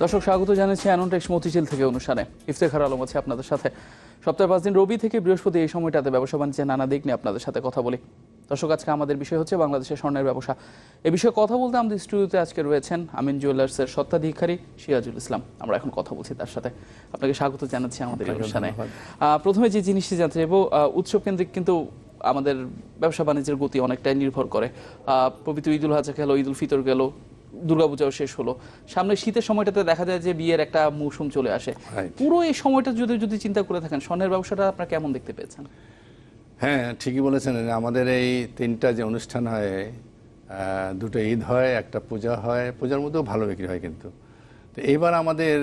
দর্শক স্বাগত জানাচ্ছি অ্যানন্টেক্স মতিঝিল থেকে অনুষ্ঠানে। ইফতেখার আলম আছে আপনাদের সাথে। সপ্তাহে পাঁচ দিন রবি থেকে বৃহস্পতি এই সময়টাতে ব্যবসা বাণিজ্যের নানা দিক নিয়ে আপনাদের সাথে কথা বলি। দর্শক আজকে আমাদের বিষয় হচ্ছে বাংলাদেশের স্বর্ণের ব্যবসা। এ বিষয়ে কথা বলতে আমাদের স্টুডিওতে আজকে রয়েছেন আমিন জুয়েলার্সের সত্ত্বাধিকারী সিরাজুল ইসলাম। আমরা এখন কথা বলছি তার সাথে। আপনাকে স্বাগত জানাচ্ছি আমাদের অনুষ্ঠানে। আহ, প্রথমে যে জিনিসটি জানতে চাইব উৎসব কেন্দ্রিক কিন্তু আমাদের ব্যবসা বাণিজ্যের গতি অনেকটাই নির্ভর করে। আহ, পবিত্র ঈদুল হাজা গেল ঈদুল ফিতর গেল দুর্গাপূজাও শেষ হলো। সামনে শীতের সময়টাতে দেখা যায় যে বিয়ের একটা মৌসুম চলে আসে। পুরো এই সময়টা যদি যদি চিন্তা করে থাকেন স্বর্ণের ব্যবসাটা আপনারা কেমন দেখতে পেয়েছেন? হ্যাঁ ঠিকই বলেছেন। আমাদের এই তিনটা যে অনুষ্ঠান হয় দুটো ঈদ হয় একটা পূজা হয় পূজার মধ্যেও ভালো বিক্রি হয় কিন্তু। তো এইবার আমাদের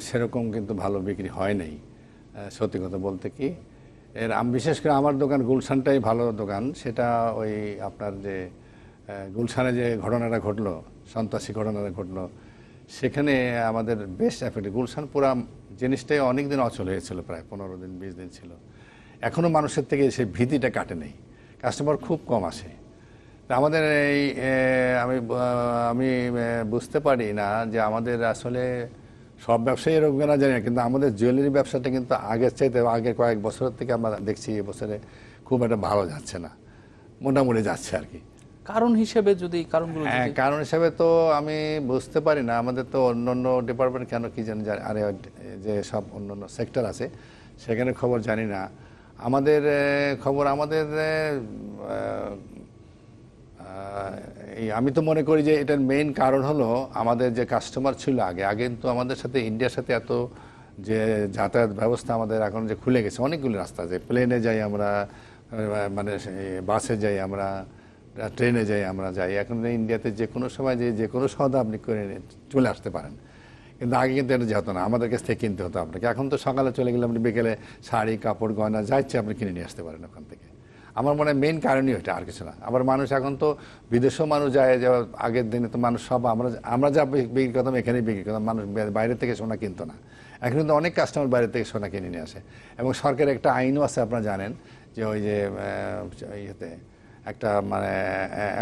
সেরকম কিন্তু ভালো বিক্রি হয় নাই। সত্যি কথা বলতে কি এর আম- বিশেষ করে আমার দোকান গুলশানটাই ভালো দোকান। সেটা ওই আপনার যে গুলশানে যে ঘটনাটা ঘটলো, সন্ত্রাসী ঘটনাটা ঘটলো, সেখানে আমাদের বেশ এফেক্ট গুলশান পুরা জিনিসটাই অনেক দিন অচল হয়েছিল, প্রায় পনেরো দিন, বিশ দিন ছিল। এখনও মানুষের থেকে সেই ভীতিটা কাটে নেই। কাস্টমার খুব কম আসে। আমাদের এই আমি আমি বুঝতে পারি না যে আমাদের আসলে সব ব্যবসায়ী এরকম না জানি না, কিন্তু আমাদের জুয়েলারি ব্যবসাটা কিন্তু আগের চাইতে, আগের কয়েক বছরের থেকে আমরা দেখছি এবছরে খুব একটা ভালো যাচ্ছে না। মোটামুটি যাচ্ছে আর কি। কারণ হিসেবে যদি কারণগুলো হ্যাঁ কারণ হিসাবে তো আমি বুঝতে পারি না। আমাদের তো অন্য অন্য ডিপার্টমেন্ট কেন কি জানি আরে যে সব অন্য অন্য সেক্টর আছে সেখানে খবর জানি না। আমাদের খবর আমাদের আমি তো মনে করি যে এটার মেইন কারণ হলো আমাদের যে কাস্টমার ছিল আগে। আগে কিন্তু আমাদের সাথে ইন্ডিয়ার সাথে এত যে যাতায়াত ব্যবস্থা আমাদের এখন যে খুলে গেছে অনেকগুলো রাস্তা আছে। প্লেনে যাই আমরা মানে বাসে যাই আমরা ট্রেনে যাই, আমরা যাই। এখন ইন্ডিয়াতে যে কোনো সময় যে যে কোনো সদা আপনি করে চলে আসতে পারেন। কিন্তু আগে কিন্তু এটা যেত না। আমাদের কাছ থেকে কিনতে হতো আপনাকে। এখন তো সকালে চলে গেলে আপনি বিকেলে শাড়ি, কাপড়, গয়না, যা ইচ্ছে আপনি কিনে নিয়ে আসতে পারেন ওখান থেকে। আমার মনে হয় মেন কারণই ওইটা, আর কিছু না। আবার মানুষ এখন তো বিদেশেও মানুষ যায়, যে আগের দিনে তো মানুষ সব আমরা আমরা যা বিক্রি করতাম, এখানেই বিক্রি করতাম। মানুষ বাইরে থেকে সোনা কিনতো না। এখন কিন্তু অনেক কাস্টমার বাইরে থেকে সোনা কিনে নিয়ে আসে। এবং সরকারের একটা আইনও আছে, আপনারা জানেন, যে ওই যে ইয়েতে একটা মানে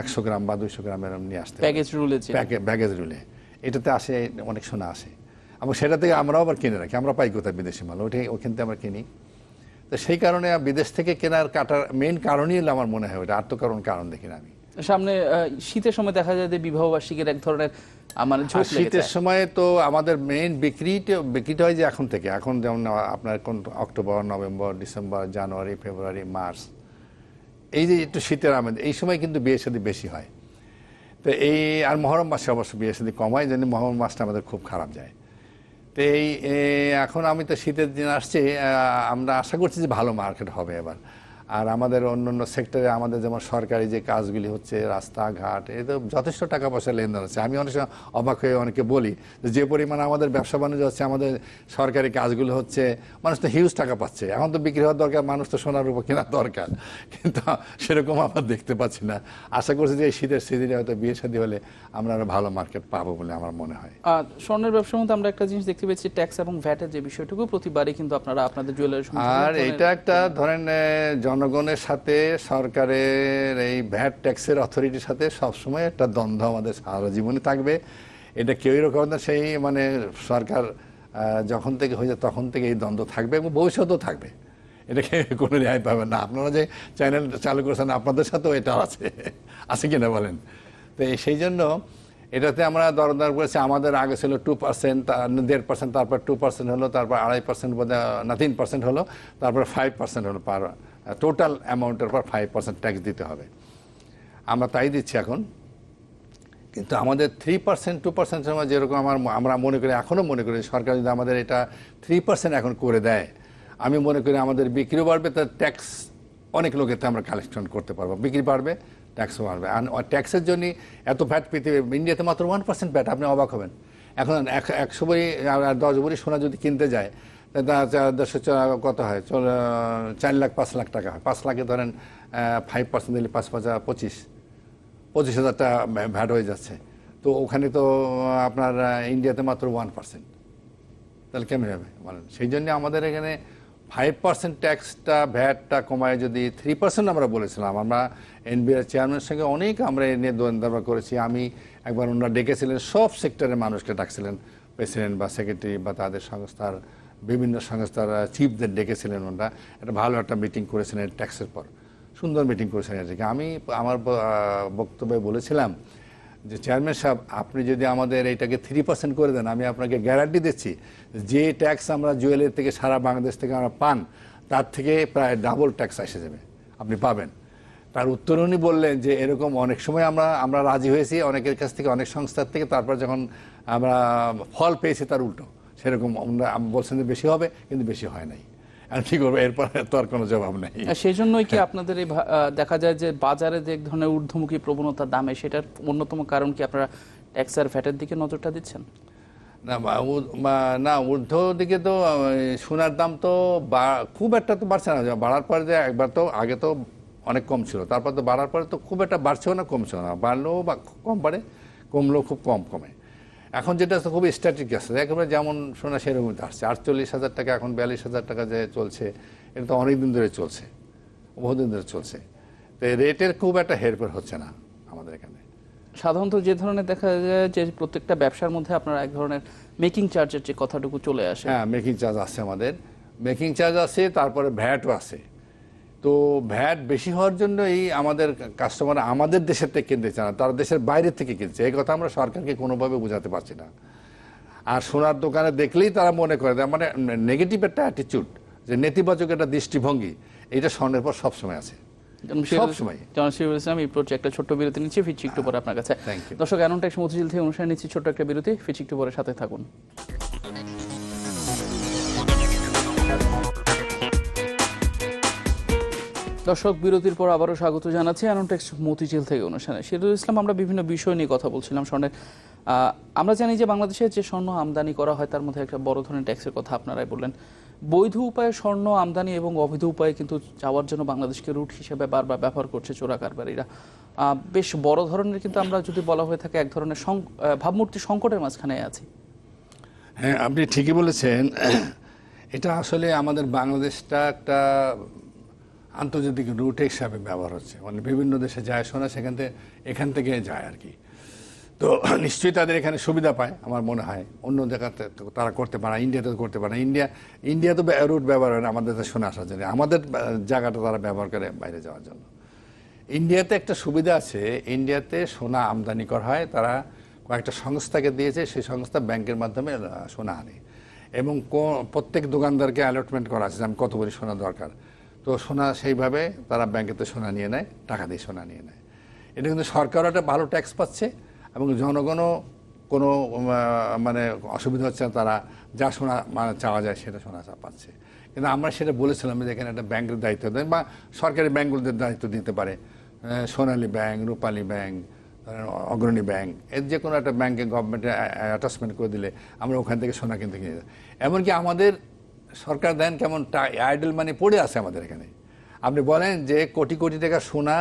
একশো গ্রাম বা দুইশো গ্রাম এরকম নিয়ে আসতে প্যাকেজ রুলে যে প্যাকে ব্যাগেজ রুলে এটাতে আসে অনেক সোনা আসে। এবং সেটা থেকে আমরাও আবার কিনে রাখি। আমরা পাই কোথায় বিদেশি মাল? ওইটাই ওখান থেকে আমরা কিনি। তো সেই কারণে বিদেশ থেকে কেনার কাটার মেন কারণই হলো আমার মনে হয় ওটা আর তো কারণ কারণ দেখি না আমি। সামনে শীতের সময় দেখা যায় যে বিবাহ বার্ষিকের এক ধরনের মানে শীতের সময় তো আমাদের মেইন বিক্রিটা বিক্রিটা হয় যে এখন থেকে। এখন যেমন আপনার কোন October November December January February March এই যে একটু শীতের আমেদ এই সময় কিন্তু বিয়ে শাদী বেশি হয়। তো এই, আর মহরম মাসে অবশ্য বিয়ে শাদী কম হয় যেন মহরম মাসটা আমাদের খুব খারাপ যায়। তো এই এখন আমি তো শীতের দিন আসছে আমরা আশা করছি যে ভালো মার্কেট হবে এবার। আর আমাদের অন্য অন্য সেক্টরে আমাদের যেমন সরকারি যে কাজগুলি হচ্ছে রাস্তাঘাট এ তো যথেষ্ট টাকা পয়সা লেনদেন হচ্ছে। আমি অনেক সময় অবাক হয়ে অনেকে বলি যে পরিমাণে আমাদের ব্যবসা বাণিজ্য হচ্ছে আমাদের সরকারি কাজগুলো হচ্ছে মানুষ তো হিউজ টাকা পাচ্ছে। এখন তো বিক্রি হওয়ার দরকার মানুষ তো সোনার উপর কেনার দরকার। কিন্তু সেরকম আমরা দেখতে পাচ্ছি না। আশা করছি যে এই শীতের সিজনে হয়তো বিয়ে শাদী হলে আমরা আরও ভালো মার্কেট পাবো বলে আমার মনে হয়। আহ, স্বর্ণের ব্যবসার মধ্যে আমরা একটা জিনিস দেখতে পেয়েছি ট্যাক্স এবং ভ্যাটের যে বিষয়টুকু। প্রতিবারই কিন্তু আপনারা আপনাদের জুয়েলারি আর এটা একটা ধরেন এ, জনগণের সাথে, সরকারের এই ভ্যাট ট্যাক্সের অথরিটির সাথে সবসময় একটা দ্বন্দ্ব আমাদের সারা জীবনে থাকবে। এটা কেউই রকম না। সেই মানে সরকার যখন থেকে হয়েছে তখন থেকে এই দ্বন্দ্ব থাকবে এবং ভবিষ্যতেও থাকবে। এটাকে কোনো রেহাই পাবেন না। আপনারা যে চ্যানেল চালু করেছেন, আপনাদের সাথেও এটা আছে। আছে কিনা বলেন? তো সেই জন্য এটাতে আমরা দরদার করেছি। আমাদের আগে ছিল টু পার্সেন্ট দেড় পার্সেন্ট তারপর টু পার্সেন্ট হলো, তারপর আড়াই পার্সেন্ট বোধ না, তিন পার্সেন্ট হলো, তারপর ফাইভ পার্সেন্ট হলো পার টোটাল অ্যামাউন্টের পর ফাইভ পার্সেন্ট ট্যাক্স দিতে হবে। আমরা তাই দিচ্ছি এখন। কিন্তু আমাদের থ্রি পার্সেন্ট টু পার্সেন্ট সময় যেরকম আমার আমরা মনে করি এখনও মনে করি, সরকার যদি আমাদের এটা থ্রি পার্সেন্ট এখন করে দেয়, আমি মনে করি আমাদের বিক্রিও বাড়বে, তার ট্যাক্স অনেক লোকেতে আমরা কালেকশন করতে পারব। বিক্রি বাড়বে ট্যাক্সও বাড়বে। আর ট্যাক্সের জন্য এত ভ্যাট পৃথিবী ইন্ডিয়াতে মাত্র ওয়ান পার্সেন্ট ভ্যাট আপনি অবাক হবেন। এখন এক- একশো বড়ি আর দশ বড়ি সোনা যদি কিনতে যায় চা- কত হয়? চার লাখ, পাঁচ লাখ টাকা হয়। পাঁচ লাখে ধরেন ফাইভ পার্সেন্ট দিলে পাঁচ পাঁচ পঁচিশ। পঁচিশ হাজার টাকা ভ্যাট হয়ে যাচ্ছে। তো ওখানে তো আপনার ইন্ডিয়াতে মাত্র ওয়ান পার্সেন্ট তাহলে কেমন হবে? বলেন। সেই জন্য আমাদের এখানে ফাইভ পার্সেন্ট ট্যাক্সটা ভ্যাটটা কমায় যদি থ্রি পার্সেন্ট আমরা বলেছিলাম, আমরা এনবিআর চেয়ারম্যানের সঙ্গে অনেক আমরা এ নিয়ে দ্বন্দ্ব করেছি। আমি একবার ওনারা ডেকেছিলেন, সব সেক্টরের মানুষকে ডাকছিলেন প্রেসিডেন্ট বা সেক্রেটারি বা তাদের সংস্থার বিভিন্ন সংস্থার চিফদের ডেকেছিলেন ওনারা। একটা ভালো একটা মিটিং করেছিলেন ট্যাক্সের পর। সুন্দর মিটিং করেছিলেন এটাকে আমি আমার বক্তব্যে বলেছিলাম যে, চেয়ারম্যান সাহেব, আপনি যদি আমাদের এটাকে থ্রি পার্সেন্ট করে দেন, আমি আপনাকে গ্যারান্টি দিচ্ছি, যে ট্যাক্স আমরা জুয়েলের থেকে সারা বাংলাদেশ থেকে আমরা পান, তার থেকে প্রায় ডাবল ট্যাক্স এসে যাবে। আপনি পাবেন। তার উত্তর উনি বললেন যে, এরকম অনেক সময় আমরা আমরা রাজি হয়েছি, অনেকের কাছ থেকে, অনেক সংস্থার থেকে, তারপর যখন আমরা ফল পেয়েছি, তার উল্টো। সেরকম বলছেন যে বেশি হবে কিন্তু বেশি হয় নাই। কি করব? এরপর তো আর কোনো জবাব নেই। আর সেই জন্যই কি আপনাদের এই দেখা যায় যে বাজারে যে এক ধরনের ঊর্ধ্বমুখী প্রবণতা দামে সেটার অন্যতম কারণ কি আপনারা ট্যাক্স আর ভ্যাটের দিকে নজরটা দিচ্ছেন? না না ঊর্ধ্ব দিকে তো সোনার দাম তো বা- খুব একটা তো বাড়ছে না। বাড়ার পরে যে একবার তো আগে তো অনেক কম ছিল। তারপর তো বাড়ার পরে তো খুব একটা বাড়ছেও না কমছেও না। বাড়লেও বা কম বাড়ে কমলেও খুব কম কমে। এখন যেটা আছে খুব স্ট্যাটিক আছে। একেবারে যেমন সোনা সেরকম আসছে। আটচল্লিশ হাজার টাকা এখন বিয়াল্লিশ হাজার টাকা যে চলছে এটা তো অনেক দিন ধরে চলছে বহুদিন ধরে চলছে। তো রেটের খুব একটা হেরফের হচ্ছে না আমাদের এখানে। সাধারণত যে ধরনের দেখা যায় যে প্রত্যেকটা ব্যবসার মধ্যে আপনার এক ধরনের মেকিং চার্জের যে কথাটুকু চলে আসে। হ্যাঁ মেকিং চার্জ আছে আমাদের। মেকিং চার্জ আছে তারপরে ভ্যাটও আছে। তো ভ্যাট বেশি হওয়ার জন্য এই আমাদের কাস্টমার আমাদের দেশের থেকে কিনতে চায় না তারা দেশের বাইরে থেকে কিনছে। এই কথা আমরা সরকারকে কোনোভাবে বোঝাতে পারছি না। আর সোনার দোকানে দেখলেই তারা মনে করে দেয় মানে নেগেটিভ একটা অ্যাটিচিউড যে নেতিবাচক একটা দৃষ্টিভঙ্গি এটা স্বর্ণের পর সবসময় আছে। এই একটা ছোট্ট বিরতি নিচ্ছি ফিরছি একটু পরে আপনার কাছে। মতিঝিল থেকে অনুষ্ঠান নিচ্ছি ছোট্ট একটা বিরতি ফিরছি একটু পরে সাথে থাকুন। দর্শক, বিরতির পর আবারও স্বাগত জানাচ্ছি অ্যানোটেক্স মতিঝিল থেকে অনুষ্ঠানে। শহীদুল ইসলাম, আমরা বিভিন্ন বিষয় নিয়ে কথা বলছিলাম স্বর্ণের আমরা জানি যে বাংলাদেশে যে স্বর্ণ আমদানি করা হয়, তার মধ্যে একটা বড় ধরনের ট্যাক্সের কথা আপনারাই বললেন। বৈধ উপায়ে স্বর্ণ আমদানি এবং অবৈধ উপায়ে কিন্তু যাওয়ার জন্য বাংলাদেশকে রুট হিসেবে বারবার ব্যবহার করছে চোরা কারবারিরা। বেশ বড় ধরনের কিন্তু আমরা যদি বলা হয়ে থাকে, এক ধরনের ভাবমূর্তি সংকটের মাঝখানে আছি। হ্যাঁ আপনি ঠিকই বলেছেন। এটা আসলে আমাদের বাংলাদেশটা একটা আন্তর্জাতিক রুট হিসাবে ব্যবহার হচ্ছে। মানে বিভিন্ন দেশে যায়, শোনা, সেখান থেকে, এখান থেকে যায় আর কি। তো নিশ্চয়ই তাদের এখানে সুবিধা পায়, আমার মনে হয়। অন্য জায়গাতে তারা করতে পারে ইন্ডিয়াতে করতে পারে ইন্ডিয়া ইন্ডিয়া তো রুট ব্যবহার হয় না, আমাদের শোনা আসার জন্য আমাদের জায়গাটা তারা ব্যবহার করে বাইরে যাওয়ার জন্য। ইন্ডিয়াতে একটা সুবিধা আছে ইন্ডিয়াতে সোনা আমদানি করা হয়, তারা কয়েকটা সংস্থাকে দিয়েছে, সেই সংস্থা ব্যাংকের মাধ্যমে সোনা আনে। এবং প্রত্যেক দোকানদারকে অ্যালটমেন্ট করা আছে আমি কত ভরি সোনা দরকার। তো সোনা সেইভাবে তারা ব্যাংকেতে সোনা নিয়ে নেয়, টাকা দিয়ে সোনা নিয়ে নেয়। এটা কিন্তু সরকারও একটা ভালো ট্যাক্স পাচ্ছে এবং জনগণও কোনো মানে অসুবিধা হচ্ছে না তারা যা সোনা মানে চাওয়া যায় সেটা সোনা চা পাচ্ছে। কিন্তু আমরা সেটা বলেছিলাম যে এখানে একটা ব্যাংকের দায়িত্ব দেয় বা সরকারি ব্যাংকগুলোদের দায়িত্ব দিতে পারে। Sonali bank, Rupali bank Agrani bank, এর যে কোনো একটা ব্যাংকে গভর্নমেন্টে অ্যাটাচমেন্ট করে দিলে আমরা ওখান থেকে সোনা কিনতে কিনে এমনকি আমাদের সরকার দেন কেমন আইডল মানি পড়ে আছে আমাদের এখানে। আপনি বলেন যে কোটি কোটি টাকা সোনা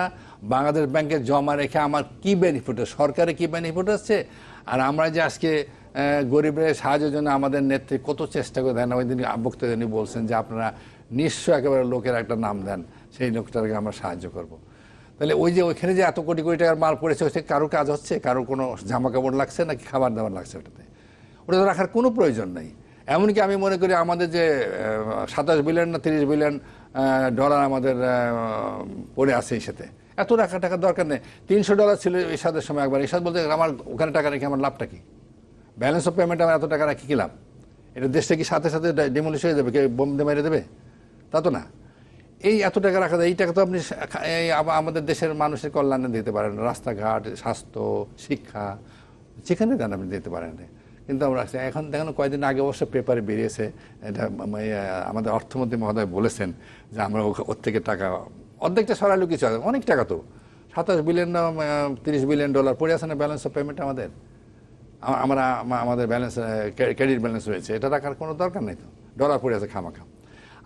বাংলাদেশ ব্যাংকে জমা রেখে আমার কি বেনিফিট হচ্ছে? সরকারের কি বেনিফিট হচ্ছে? আর আমরা যে আজকে গরিবের সাহায্যের জন্য আমাদের নেত্রী কত চেষ্টা করে দেন, ওই দিন বক্তব্য উনি বলছেন যে আপনারা নিশ্চয় একেবারে লোকের একটা নাম দেন, সেই লোকটাকে আমরা সাহায্য করব। তাহলে ওই যে ওইখানে যে এত কোটি কোটি টাকার মাল পড়েছে, ওইটা কারও কাজ হচ্ছে? কারও কোনো জামা কাপড় লাগছে নাকি খাবার দাবার লাগছে ওটাতে? ওটা তো রাখার কোনো প্রয়োজন নেই। এমনকি আমি মনে করি আমাদের যে সাতাশ বিলিয়ন না তিরিশ বিলিয়ন ডলার আমাদের পড়ে আছে এই সাথে। এত রাখা টাকার দরকার নেই। তিনশো ডলার ছিল এসাদের সময় একবার। এসাদ বলতে আমার ওখানে টাকা রেখে আমার লাভটা কি? ব্যালেন্স অফ পেমেন্ট আমার এত টাকা রাখি কি লাভ? এটা দেশটা কি সাথে সাথে ডিমলিশ হয়ে যাবে? কে বোম মেরে দেবে? তা তো না। এই এত টাকা রাখা যায়, এই টাকা তো আপনি আমাদের দেশের মানুষের কল্যাণে দিতে পারেন। রাস্তাঘাট, স্বাস্থ্য, শিক্ষা, যেখানে দেন আপনি দিতে পারেন। কিন্তু আমরা রাখছি। এখন দেখেন কয়েকদিন আগে অবশ্য পেপারে বেরিয়েছে এটা আহ, আমাদের অর্থমন্ত্রী মহোদয় বলেছেন যে আমরা ওর থেকে টাকা অর্ধেকটা সরালো কিছু আছে অনেক টাকা তো। সাতাশ বিলিয়ন না তিরিশ বিলিয়ন ডলার পড়ে আছে না ব্যালেন্স অফ পেমেন্ট আমাদের? আমরা আমাদের ব্যালেন্স ক্রেডিট ব্যালেন্স রয়েছে এটা রাখার কোনো দরকার নেই তো। ডলার পড়ে আছে খামাখা।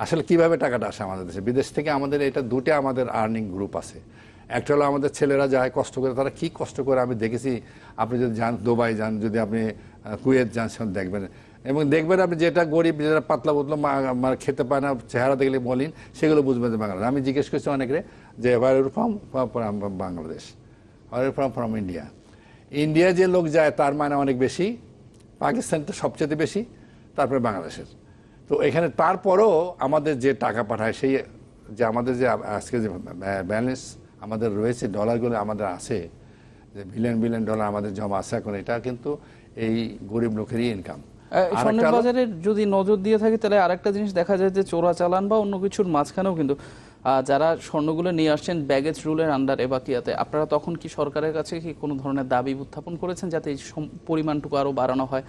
আসলে কীভাবে টাকাটা আসে আমাদের দেশে? বিদেশ থেকে আমাদের এটা দুটো আমাদের আর্নিং গ্রুপ আছে। একটা হলো আমাদের ছেলেরা যায় কষ্ট করে, তারা কি কষ্ট করে আমি দেখেছি। আপনি যদি যান দুবাই যান, যদি আপনি কুয়েত যান, সেখানে দেখবেন। এবং দেখবেন আপনি যেটা গরিব, যেটা পাতলা বদলো মানে খেতে পায় না, চেহারা দেখলে বলিন সেগুলো বুঝবেন যে বাংলাদেশ। আমি জিজ্ঞেস করছি অনেকে যে war from Bangladesh war from from India India যে লোক যায়, তার মানে অনেক বেশি, পাকিস্তান তো সবচেয়ে বেশি, তারপরে বাংলাদেশের। তো এখানে তারপরও আমাদের যে টাকা পাঠায়, সেই যে আমাদের যে আজকে যে ব্যালেন্স আমাদের রয়েছে ডলারগুলো আমাদের আছে যে বিলিয়ন বিলিয়ন ডলার আমাদের জমা আছে এখন এটা কিন্তু এই গরিব লোকেরই ইনকাম স্বর্ণের বাজারে যদি নজর দিয়ে থাকি তাহলে আরেকটা জিনিস দেখা যায় যে চোরা চালান বা অন্য কিছুর মাঝখানেও কিন্তু যারা স্বর্ণগুলো নিয়ে আসছেন ব্যাগেজ রুলের আন্ডার এবাকিয়াতে আপনারা তখন কি সরকারের কাছে কি কোনো ধরনের দাবি উত্থাপন করেছেন যাতে এই পরিমাণটুকু আরও বাড়ানো হয়?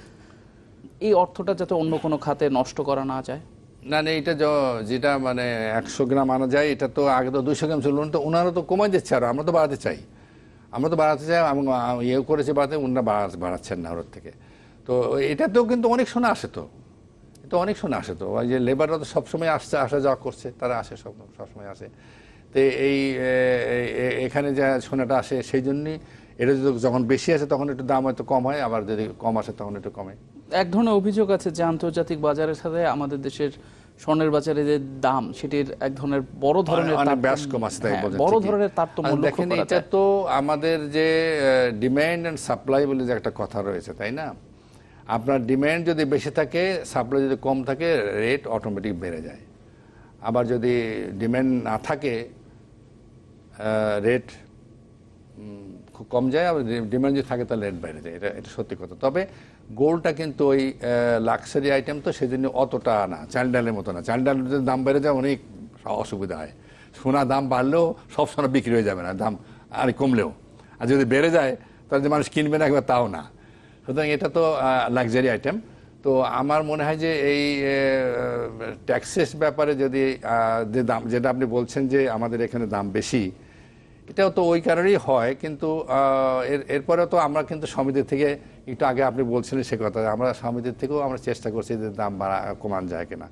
এই অর্থটা যাতে অন্য কোনো খাতে নষ্ট করা না যায়? না না, এটা যেটা মানে একশো গ্রাম আনা যায়, এটা তো আগে তো দুইশো গ্রাম ছিল তো ওনারা তো কমাই দিচ্ছে আর, আমরা তো বাড়াতে চাই। আমরা তো বাড়াতে চাই, এবং ইয়েও করেছে বাড়াতে ওনারা বাড়া- বাড়াচ্ছেন না ওর থেকে। তো এটাতেও কিন্তু অনেক সোনা আসে তো। তো অনেক শোনা আসে তো। ওই যে লেবাররা তো সবসময় আসছে, আসা যাওয়া করছে, তারা আসে সব, সবসময় আসে। তো এই এখানে যা সোনাটা আসে, সেই জন্যই এটা যখন বেশি আসে, তখন একটু দাম হয়তো কম হয়, আবার যদি কম আসে, তখন একটু কমে। এক ধরনের অভিযোগ আছে যে আন্তর্জাতিক বাজারের সাথে আমাদের দেশের স্বর্ণের বাজারে যে দাম সেটির এক ধরনের বড় ধরনের ব্যাস হ্যাঁ, বড় ধরনের তারতম্য দেখেন এটা তো আমাদের যে ডিমান্ড অ্যান্ড সাপ্লাই বলে যে একটা কথা রয়েছে তাই না? আপনার ডিমান্ড যদি বেশি থাকে সাপ্লাই যদি কম থাকে রেট অটোমেটিক বেড়ে যায়। আবার যদি ডিমান্ড না থাকে রেট খুব কম যায় আবার ডিমান্ড যদি থাকে তাহলে রেট বেড়ে যায়। এটা এটা সত্যি কথা। তবে গোল্ডটা কিন্তু ওই লাক্সারি আইটেম তো সেজন্য অতটা না চাল ডালের মতো না। চাল ডালের দাম বেড়ে যায়, অনেক অসুবিধা হয়। সোনা দাম বাড়লেও সব সোনা বিক্রি হয়ে যাবে না, দাম আর কমলেও। আর যদি বেড়ে যায়, তাহলে যে মানুষ কিনবে না একবার তাও না। সুতরাং এটা তো লাক্সারি আইটেম তো আমার মনে হয় যে এই ট্যাক্সেস ব্যাপারে যদি যে দাম, যেটা আপনি বলছেন যে আমাদের এখানে দাম বেশি এটাও তো ওই কারণেই হয় কিন্তু আহ, এর এরপরেও তো আমরা কিন্তু সমিতি থেকে একটু আগে আপনি বলছিলেন সে কথা আমরা সমিতির থেকেও আমরা চেষ্টা করছি যে দাম বাড়া কমান যায় কিনা।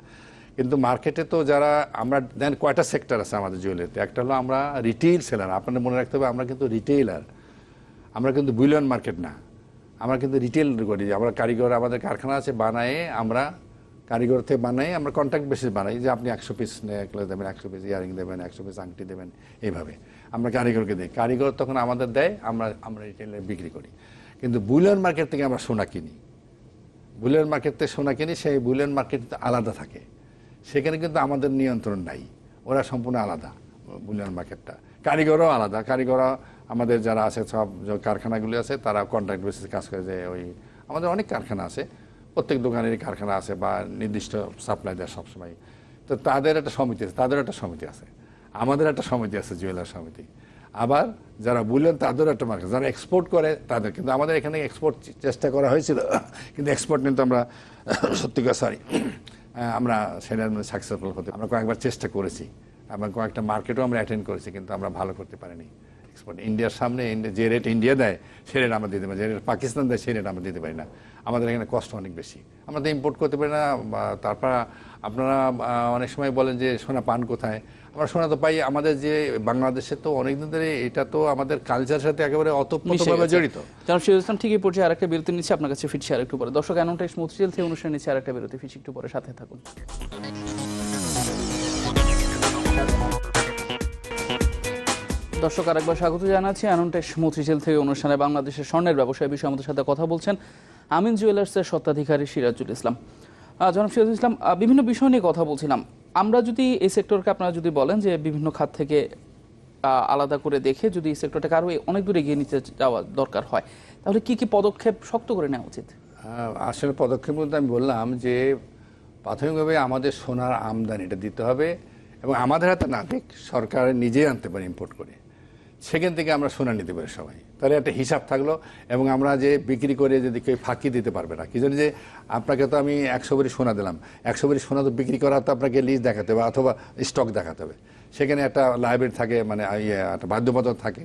কিন্তু মার্কেটে তো যারা আমরা দেন কয়টা সেক্টর আছে আমাদের জুয়েলারিতে? একটা হলো আমরা রিটেইল সেলার আপনাদের মনে রাখতে হবে আমরা কিন্তু রিটেইলার আমরা কিন্তু বুলিয়ন মার্কেট না। আমরা কিন্তু রিটেল করি আমরা কারিগর আমাদের কারখানা আছে বানায়ে আমরা কারিগর থেকে বানাই আমরা কন্ট্রাক্ট বেসিস বানাই যে আপনি একশো পিস নেকলেস দেবেন একশো পিস ইয়ারিং দেবেন একশো পিস আংটি দেবেন এইভাবে। আমরা কারিগরকে দিই। কারিগর তখন আমাদের দেয়, আমরা আমরা রিটেলে বিক্রি করি। কিন্তু বুলিয়ন মার্কেট থেকে আমরা সোনা কিনি। বুলিয়ন মার্কেট থেকে সোনা কিনি, সেই বুলিয়ন মার্কেট আলাদা থাকে। সেখানে কিন্তু আমাদের নিয়ন্ত্রণ নাই। ওরা সম্পূর্ণ আলাদা বুলিয়ন মার্কেটটা। কারিগরও আলাদা। কারিগররা আমাদের যারা আছে, সব কারখানাগুলি আছে, তারা কন্ট্রাক্ট বেসিসে কাজ করে যে ওই, আমাদের অনেক কারখানা আছে। প্রত্যেক দোকানেরই কারখানা আছে বা নির্দিষ্ট সাপ্লাই দেয় সবসময়। তো তাদের একটা সমিতি আছে, তাদের একটা সমিতি আছে। আমাদের একটা সমিতি আছে, জুয়েলার সমিতি। আবার যারা বুলেন তাদেরও একটা মার্কেট যারা এক্সপোর্ট করে, তাদের কিন্তু আমাদের এখানে এক্সপোর্ট চেষ্টা করা হয়েছিল। কিন্তু এক্সপোর্ট কিন্তু আমরা সত্যিকার সরি আমরা সেটা সাকসেসফুল হতে আমরা কয়েকবার চেষ্টা করেছি। আমরা কয়েকটা মার্কেটও আমরা অ্যাটেন্ড করেছি, কিন্তু আমরা ভালো করতে পারিনি। এক্সপোর্ট ইন্ডিয়ার সামনে যে রেট ইন্ডিয়া দেয়, সে রেট আমরা দিতে পারি যে রেট পাকিস্তান দেয় সেই রেট আমরা দিতে পারি না। আমাদের এখানে কষ্ট অনেক বেশি। আমরা তো ইম্পোর্ট করতে পারি না তারপর আপনারা অনেক সময় বলেন যে, সোনা, পান কোথায়? আমরা সোনা তো পাই আমাদের যে বাংলাদেশে তো অনেকদিন ধরে এটা তো আমাদের কালচার সাথে একেবারে অতপ্রতভাবে জড়িত। শহীদ ইসলাম ঠিকই পড়ছে আরেকটা বিরতি নিচ্ছে আপনার কাছে ফিরছি আরেকটু পরে। দর্শক অ্যানোটেক্স মতিঝিল থেকে অনুষ্ঠান নিচ্ছে আরেকটা বিরতি ফিরছি একটু পরে সাথে থাকুন। দর্শক আরেকবার স্বাগত জানাচ্ছি অ্যানোটেক্স মতিঝিল থেকে অনুষ্ঠানে বাংলাদেশের স্বর্ণের ব্যবসায় বিষয়ে আমাদের সাথে কথা বলছেন আমিন জুয়েলার্সের স্বত্বাধিকারী সিরাজুল ইসলাম। জনাব সিরাজুল ইসলাম বিভিন্ন বিষয় নিয়ে কথা বলছিলাম। আমরা যদি এই সেক্টরকে আপনারা যদি বলেন যে বিভিন্ন খাত থেকে আলাদা করে দেখে যদি এই সেক্টরটাকে আরও অনেক দূর এগিয়ে নিতে যাওয়া দরকার হয়, তাহলে কি কি পদক্ষেপ শক্ত করে নেওয়া উচিত? আসলে পদক্ষেপ বলতে আমি বললাম যে প্রাথমিকভাবে আমাদের সোনার আমদানিটা দিতে হবে এবং আমাদের হাতে না ঠিক সরকার নিজেই আনতে পারে ইম্পোর্ট করে। সেখান থেকে আমরা সোনা নিতে পারি সবাই। তাহলে একটা হিসাব থাকল এবং আমরা যে বিক্রি করে যদি কেউ ফাঁকি দিতে পারবে না কি জন্য যে আপনাকে তো আমি একশো ভরি সোনা দিলাম। একশো ভরি সোনা তো বিক্রি করা তো আপনাকে লিস্ট দেখাতে হবে অথবা স্টক দেখাতে হবে। সেখানে একটা লাইব্রেরি থাকে মানে ইয়ে, একটা বাধ্যবাধকতা থাকে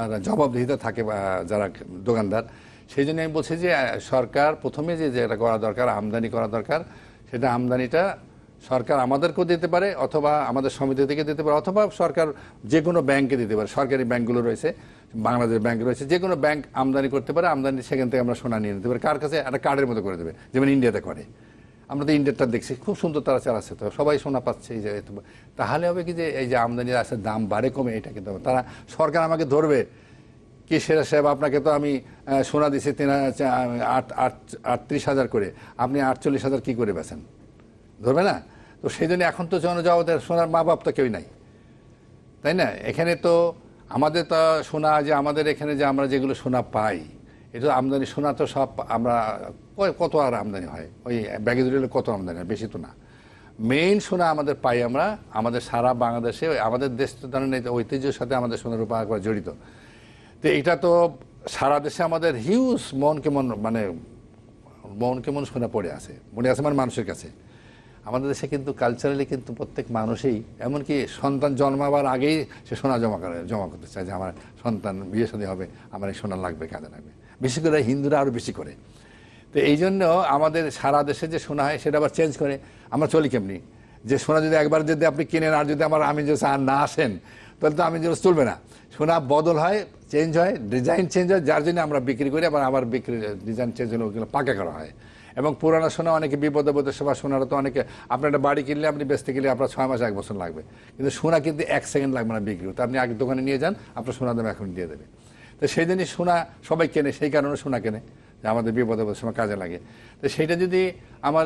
আর জবাবদিহিতা থাকে যারা দোকানদার। সেই জন্য আমি বলছি যে সরকার প্রথমে যে যেটা করা দরকার আমদানি করা দরকার সেটা আমদানিটা সরকার আমাদেরকেও দিতে পারে, অথবা আমাদের সমিতি থেকে দিতে পারে, অথবা সরকার যে কোনো ব্যাংকে দিতে পারে। সরকারি ব্যাংকগুলো রয়েছে, বাংলাদেশ ব্যাংক রয়েছে যে কোনো ব্যাংক আমদানি করতে পারে, আমদানি সেখান থেকে আমরা সোনা নিয়ে নিতে পারি। কার কাছে? একটা কার্ডের মতো করে দেবে, যেমন ইন্ডিয়াতে করে। আমরা তো ইন্ডিয়াটা দেখছি, খুব সুন্দর তারা চালাচ্ছে তো, সবাই সোনা পাচ্ছে এই যে তাহলে হবে কি যে, এই যে আমদানির আছে দাম বাড়ে, কমে, এটা কিন্তু তারা, সরকার আমাকে ধরবে, কি সেরা সাহেব, আপনাকে তো আমি সোনা দিছি তিন আটত্রিশ হাজার করে, আপনি আটচল্লিশ হাজার কী করে বেছেন ধরবে না? তো সেই জন্য এখন তো জনজগতের সোনার মা বাপ তো কেউই নাই। তাই না? এখানে তো আমাদের তো সোনা যে আমাদের এখানে যে আমরা যেগুলো সোনা পাই এটা আমদানি, সোনা তো সব আমরা কত আর আমদানি হয়? ওই ব্যাগে ধরে কত আমদানি হয়? বেশি তো না। মেইন সোনা আমাদের পাই আমরা, আমাদের সারা বাংলাদেশে আমাদের দেশ তো ধরেন এই ঐতিহ্যের সাথে আমাদের সোনার উপর একবার জড়িত। তো এটা তো সারা দেশে আমাদের হিউজ মন কেমন মানে মন কেমন সোনা পড়ে আছে, মনে আছে মানে মানুষের কাছে। আমাদের দেশে কিন্তু কালচারালি কিন্তু প্রত্যেক মানুষই, এমনকি সন্তান জন্মাবার আগেই সে সোনা জমা করে, জমা করতে চায় যে আমার সন্তান বিয়ে শাদী হবে, আমার এই সোনা লাগবে, কাজে লাগবে। বেশি করে হিন্দুরা আরও বেশি করে। তো এই জন্য আমাদের সারা দেশে যে সোনা হয় সেটা আবার চেঞ্জ করে। আমরা চলি কেমনি? যে সোনা যদি একবার যদি আপনি কিনেন আর যদি আমার আমি যদি আর না আসেন, তাহলে তো আমি যদি চলবে না। সোনা বদল হয় চেঞ্জ হয় ডিজাইন চেঞ্জ হয়, যার জন্য আমরা বিক্রি করি, আবার আবার বিক্রি ডিজাইন চেঞ্জ হলে ওগুলো পাকা করা হয়। এবং পুরানো সোনা অনেকে বিপদে বিপদে সবার সোনারা তো অনেকে আপনার একটা বাড়ি কিনলে আপনি বেচতে গেলে আপনার ছয় মাস এক বছর লাগবে। কিন্তু সোনা কিন্তু এক সেকেন্ড লাগবে না বিক্রি আপনি আগে দোকানে নিয়ে যান, আপনার সোনা দাম এখন দিয়ে দেবে। তো সেই জন্যই সোনা সবাই কেনে, সেই কারণে সোনা কেনে, যে আমাদের বিপদে বিপদের সময় কাজে লাগে। তো সেইটা যদি আমার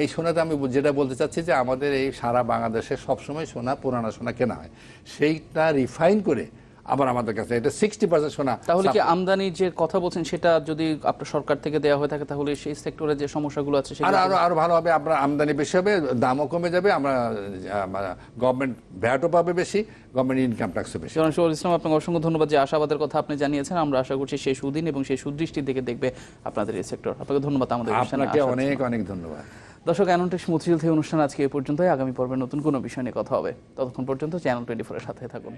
এই সোনাতে আমি যেটা বলতে চাচ্ছি যে আমাদের এই সারা বাংলাদেশে সবসময় সোনা পুরানো সোনা কেনা হয়। সেইটা রিফাইন করে আবার আমাদের কাছে। এটা সিক্সটি পার্সেন্ট সোনা। তাহলে কি আমদানির যে কথা বলছেন সেটা যদি আপনার সরকার থেকে দেওয়া হয়ে থাকে তাহলে সেই সেক্টরে যে সমস্যাগুলো আছে আরও আরও আরও ভালো হবে। আপনার আমদানি বেশি হবে দামও কমে যাবে আমরা গভর্নমেন্ট ভ্যাটও পাবে বেশি গভর্নমেন্ট ইনকাম ট্যাক্সও বেশি। জনাব ইসলাম আপনাকে অসংখ্য ধন্যবাদ যে আশাবাদের কথা আপনি জানিয়েছেন। আমরা আশা করছি সেই সুদিন এবং সেই সুদৃষ্টির দিকে দেখবে আপনাদের এই সেক্টর আপনাকে ধন্যবাদ আমাদের আপনাকে অনেক অনেক ধন্যবাদ। দর্শক অ্যানন্টেক্স মতিঝিল থেকে অনুষ্ঠান আজকে এই পর্যন্ত আগামী পর্বে নতুন কোনো বিষয় নিয়ে কথা হবে। ততক্ষণ পর্যন্ত চ্যানেল টোয়েন্টি ফোরের সাথে থাকুন।